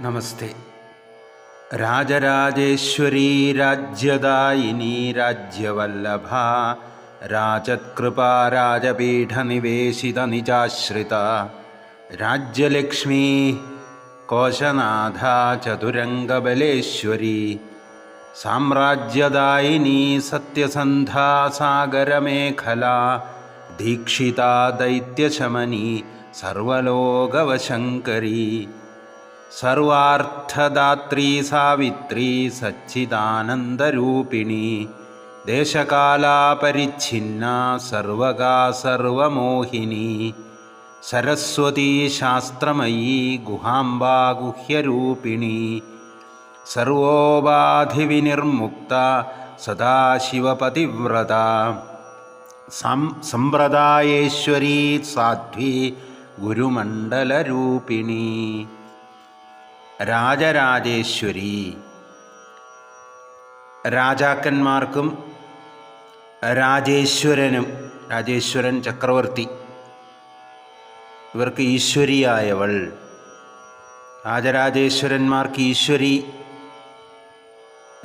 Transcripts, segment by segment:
നമസ്തേ. രാജരാജേശ്വരീ രാജ്യദായിനി രാജ്യവല്ലഭ. രാജത്കൃപാ രാജപീഠനിവേശിത നിജാശ്രിത. രാജ്യലക്ഷ്മീ കോശനാഥ ചതുരംഗബലേശ്വരി. സാമ്രാജ്യദായിനി സത്യസന്ധാ സാഗരമേഖല. ദീക്ഷിതാ ദൈത്യശമനി സർവലോകവശങ്കരി. സർവാർത്ഥദാത്രീ സാവിത്രീ സച്ചിദാനന്ദരൂപിണി. ദേശകാലാപരിച്ഛിന്ന സർവകാ സർവമോഹിനി. സരസ്വതീ ശാസ്ത്രമയീ ഗുഹാംബാ ഗുഹ്യരൂപിണി. സർവോപാധിവിനിർമുക്ത സദാശിവപതിവ്രത. സമ്പ്രദായേശ്വരീ സാധ്വി ഗുരുമണ്ഡലരൂപിണി. രാജരാജേശ്വരി. രാജാക്കന്മാർക്കും രാജേശ്വരനും രാജേശ്വരൻ ചക്രവർത്തി ഇവർക്ക് ഈശ്വരിയായവൾ. രാജരാജേശ്വരന്മാർക്ക് ഈശ്വരി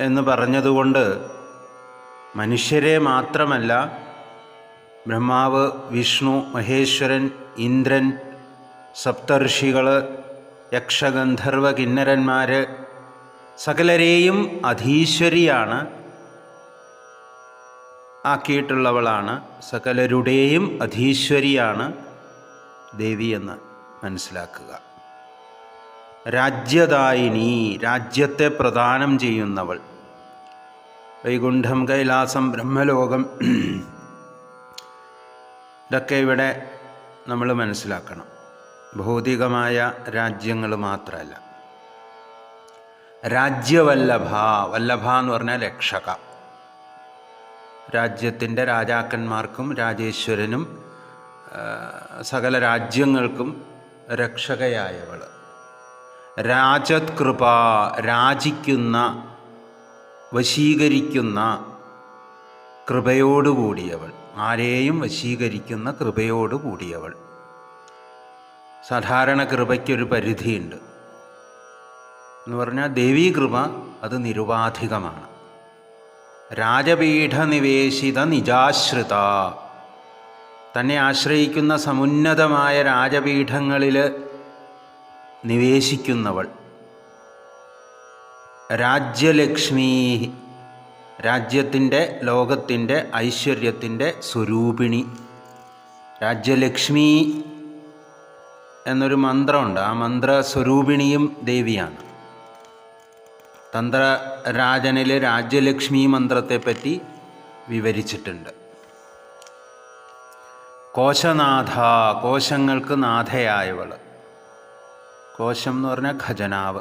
എന്ന് പറഞ്ഞതുകൊണ്ട് മനുഷ്യരെ മാത്രമല്ല ബ്രഹ്മാവ് വിഷ്ണു മഹേശ്വരൻ ഇന്ദ്രൻ സപ്തർഷികൾ യക്ഷഗന്ധർവ കിന്നരന്മാർ സകലരെയും അധീശ്വരിയാണ്. ആക്കിയിട്ടുള്ളവളാണ് സകലരുടെയും അധീശ്വരിയാണ് ദേവി എന്ന് മനസ്സിലാക്കുക. രാജ്യദായിനി രാജ്യത്തെ പ്രദാനം ചെയ്യുന്നവൾ. വൈകുണ്ഠം കൈലാസം ബ്രഹ്മലോകം. ഇതൊക്കെ ഇവിടെ നമ്മൾ മനസ്സിലാക്കണം. ഭൗതികമായ രാജ്യങ്ങൾ മാത്രമല്ല രാജ്യവല്ലഭ വല്ലഭ എന്ന് പറഞ്ഞാൽ രക്ഷക. രാജ്യത്തിന്റെ രാജാക്കന്മാർക്കും രാജേശ്വരനും സകല രാജ്യങ്ങൾക്കും രക്ഷകയായവൾ രാജകൃപ രാജിക്കുന്ന വശീകരിക്കുന്ന കൃപയോടുകൂടിയവൾ. ആരെയും വശീകരിക്കുന്ന കൃപയോടുകൂടിയവൾ. സാധാരണ കൃപയ്ക്കൊരു പരിധിയുണ്ട്. എന്ന് പറഞ്ഞാൽ ദേവീ കൃപ അത് നിരുപാധികമാണ്. രാജപീഠ നിവേശിത നിജാശ്രിത. തന്നെ ആശ്രയിക്കുന്ന സമുന്നതമായ രാജപീഠങ്ങളിൽ നിവേശിക്കുന്നവൾ. രാജ്യലക്ഷ്മി രാജ്യത്തിന്റെ ലോകത്തിന്റെ ഐശ്വര്യത്തിന്റെ സ്വരൂപിണി. രാജ്യലക്ഷ്മി എന്നൊരു മന്ത്രമുണ്ട്. ആ മന്ത്ര സ്വരൂപിണിയും ദേവിയാണ്. തന്ത്രരാജനിൽ രാജ്യലക്ഷ്മി മന്ത്രത്തെപ്പറ്റി വിവരിച്ചിട്ടുണ്ട്. കോശനാഥ കോശങ്ങൾക്ക് നാഥയായവൾ കോശം എന്ന് പറഞ്ഞാൽ ഖജനാവ്.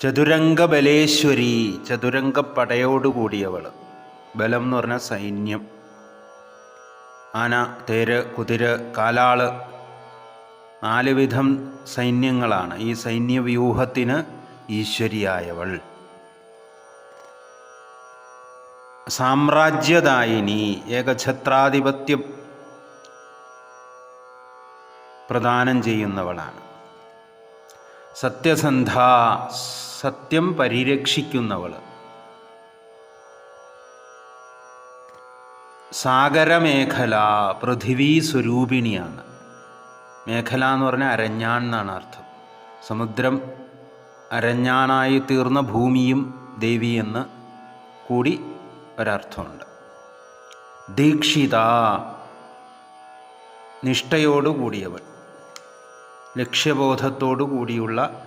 ചതുരംഗബലേശ്വരി ചതുരംഗ പടയോടുകൂടിയവൾ ബലം എന്ന് പറഞ്ഞാൽ സൈന്യം. ആന തേര് കുതിര് കാലാൾ നാലുവിധം സൈന്യങ്ങളാണ്. ഈ സൈന്യവ്യൂഹത്തിന് ഈശ്വരിയായവൾ. സാമ്രാജ്യദായിനി ഏകഛത്രാധിപത്യം പ്രദാനം ചെയ്യുന്നവളാണ്. സത്യസന്ധ സത്യം പരിരക്ഷിക്കുന്നവൾ സാഗരമേഖല പൃഥിവീ സ്വരൂപിണിയാണ്. മേഖല എന്ന് പറഞ്ഞാൽ അരഞ്ഞാൺ എന്നാണ് അർത്ഥം. സമുദ്രം അരഞ്ഞാണായി തീർന്ന ഭൂമിയും ദേവി എന്ന് കൂടി ഒരർത്ഥമുണ്ട്. ദീക്ഷിത നിഷ്ഠയോടുകൂടിയവൾ ലക്ഷ്യബോധത്തോടു കൂടിയുള്ള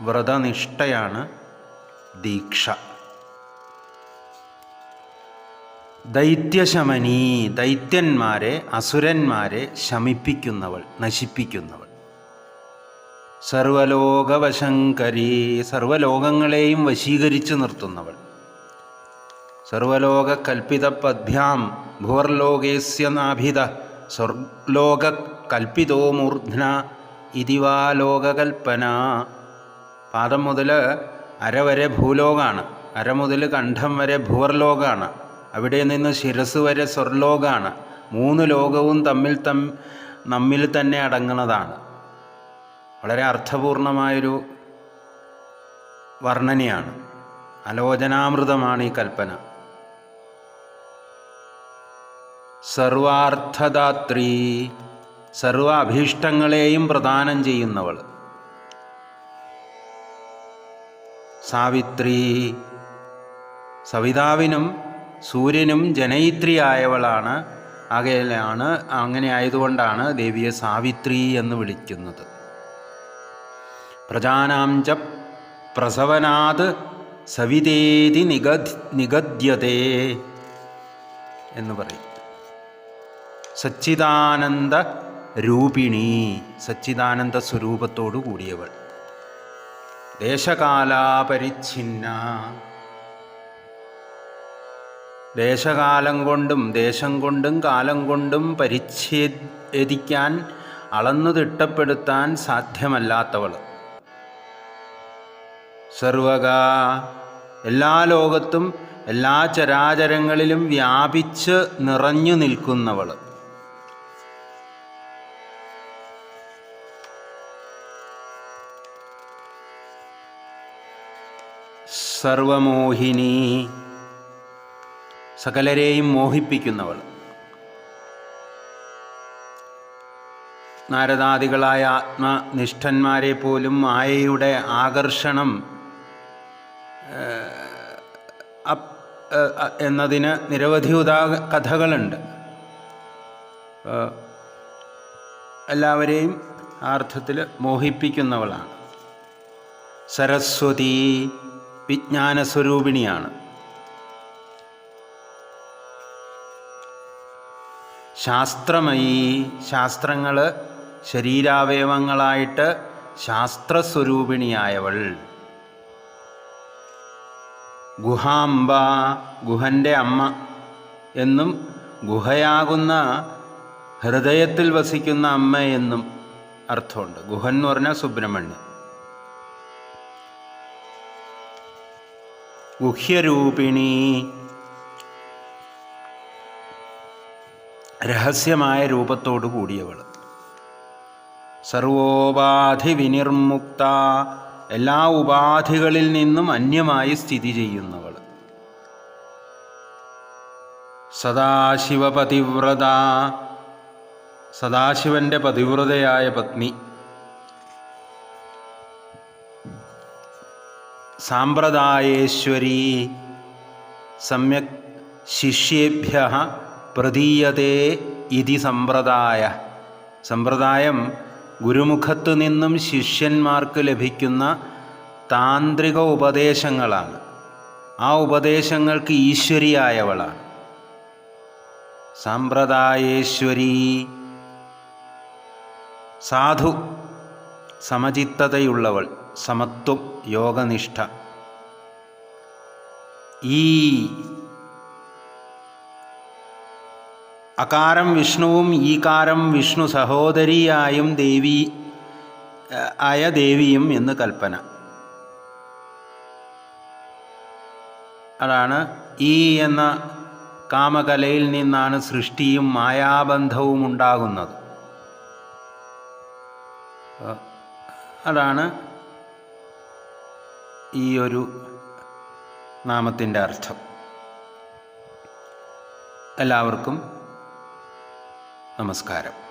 വ്രതനിഷ്ഠയാണ് ദീക്ഷ. ദൈത്യശമനി ദൈത്യന്മാരെ അസുരന്മാരെ ശമിപ്പിക്കുന്നവൾ നശിപ്പിക്കുന്നവൾ. സർവലോകവശങ്കരി സർവലോകങ്ങളെയും വശീകരിച്ചു നിർത്തുന്നവൾ. സർവലോക കൽപ്പിത പദ്ഭ്യാം ഭുവർലോകേസ്യ നാഭിത സ്വർലോക കൽപ്പിതോ മൂർധ്ന ഇതിവാ ലോകകൽപ്പന. പാദം മുതൽ അരവരെ ഭൂലോകാണ് അര മുതൽ കണ്ഠം വരെ ഭുവർലോകാണ്. അവിടെ നിന്ന് ശിരസ് വരെ സ്വർലോകാണ്. മൂന്ന് ലോകവും തമ്മിൽ തം നമ്മിൽ തന്നെ അടങ്ങുന്നതാണ്. വളരെ അർത്ഥപൂർണമായൊരു വർണനയാണ്. അലോചനാമൃതമാണ് ഈ കൽപ്പന. സർവാർത്ഥദാത്രി സർവ അഭീഷ്ടങ്ങളെയും പ്രദാനം ചെയ്യുന്നവൾ. സാവിത്രി സവിതാവിനും സൂര്യനും ജനയിത്രിയായവളാണ്. അകലാണ് അങ്ങനെ ആയതുകൊണ്ടാണ് ദേവിയെ സാവിത്രി എന്ന് വിളിക്കുന്നത്. പ്രജാനാം ച പ്രസവനാത് സവിതേതി നിഗദ് നിഗദ്യതേ എന്ന് പറയും. സച്ചിദാനന്ദ രൂപിണി സച്ചിദാനന്ദ സ്വരൂപത്തോടു കൂടിയവൾ. ദേശകാലാപരിച്ഛിന്ന ദേശകാലം കൊണ്ടും ദേശം കൊണ്ടും കാലം കൊണ്ടും പരിച്ഛേദിക്കാൻ അളന്നു തിട്ടപ്പെടുത്താൻ സാധ്യമല്ലാത്തവൾ. സർവക എല്ലാ ലോകത്തും എല്ലാ ചരാചരങ്ങളിലും വ്യാപിച്ച് നിറഞ്ഞു നിൽക്കുന്നവൾ. സർവമോഹിനി സകലരെയും മോഹിപ്പിക്കുന്നവൾ. നാരദാദികളായ ആത്മനിഷ്ഠന്മാരെ പോലും മായയുടെ ആകർഷണം എന്നതിന് നിരവധി ഉദാ കഥകളുണ്ട്. എല്ലാവരെയും ആ അർത്ഥത്തിൽ മോഹിപ്പിക്കുന്നവളാണ്. സരസ്വതി വിജ്ഞാനസ്വരൂപിണിയാണ്. ശാസ്ത്രമയി ശാസ്ത്രങ്ങൾ ശരീരാവയവങ്ങളായിട്ട് ശാസ്ത്രസ്വരൂപിണിയായവൾ. ഗുഹാംബ ഗുഹന്റെ അമ്മ എന്നും ഗുഹയാകുന്ന ഹൃദയത്തിൽ വസിക്കുന്ന അമ്മ എന്നും അർത്ഥമുണ്ട്. ഗുഹൻ എന്ന് പറഞ്ഞാൽ സുബ്രഹ്മണ്യൻ. ഗുഹ്യരൂപിണി രഹസ്യമായ രൂപത്തോടു കൂടിയവൾ. സർവോപാധി വിനിർമുക്ത എല്ലാ ഉപാധികളിൽ നിന്നും അന്യമായി സ്ഥിതി ചെയ്യുന്നവൾ. സദാശിവപതിവ്രത സദാശിവന്റെ പതിവ്രതയായ പത്നി. സാമ്പ്രദായേശ്വരി സമ്യക് ശിഷ്യേഭ്യ പ്രതീയതേ ഇതി സമ്പ്രദായ. സമ്പ്രദായം ഗുരുമുഖത്തു നിന്നും ശിഷ്യന്മാർക്ക് ലഭിക്കുന്ന താന്ത്രിക ഉപദേശങ്ങളാണ്. ആ ഉപദേശങ്ങൾക്ക് ഈശ്വരിയായവളാണ്. സമ്പ്രദായേശ്വരി. സാധു സമചിത്തതയുള്ളവൾ സമത്വം യോഗനിഷ്ഠ. ഈ അകാരം വിഷ്ണുവും ഈകാരം വിഷ്ണു സഹോദരിയായും ദേവി ആയ ദേവിയും എന്ന് കൽപ്പന. അതാണ് ഈ എന്ന കാമകലയിൽ നിന്നാണ് സൃഷ്ടിയും മായാബന്ധവും ഉണ്ടാകുന്നത്. അതാണ് ഈ ഒരു നാമത്തിന്റെ അർത്ഥം. എല്ലാവർക്കും നമസ്കാരം.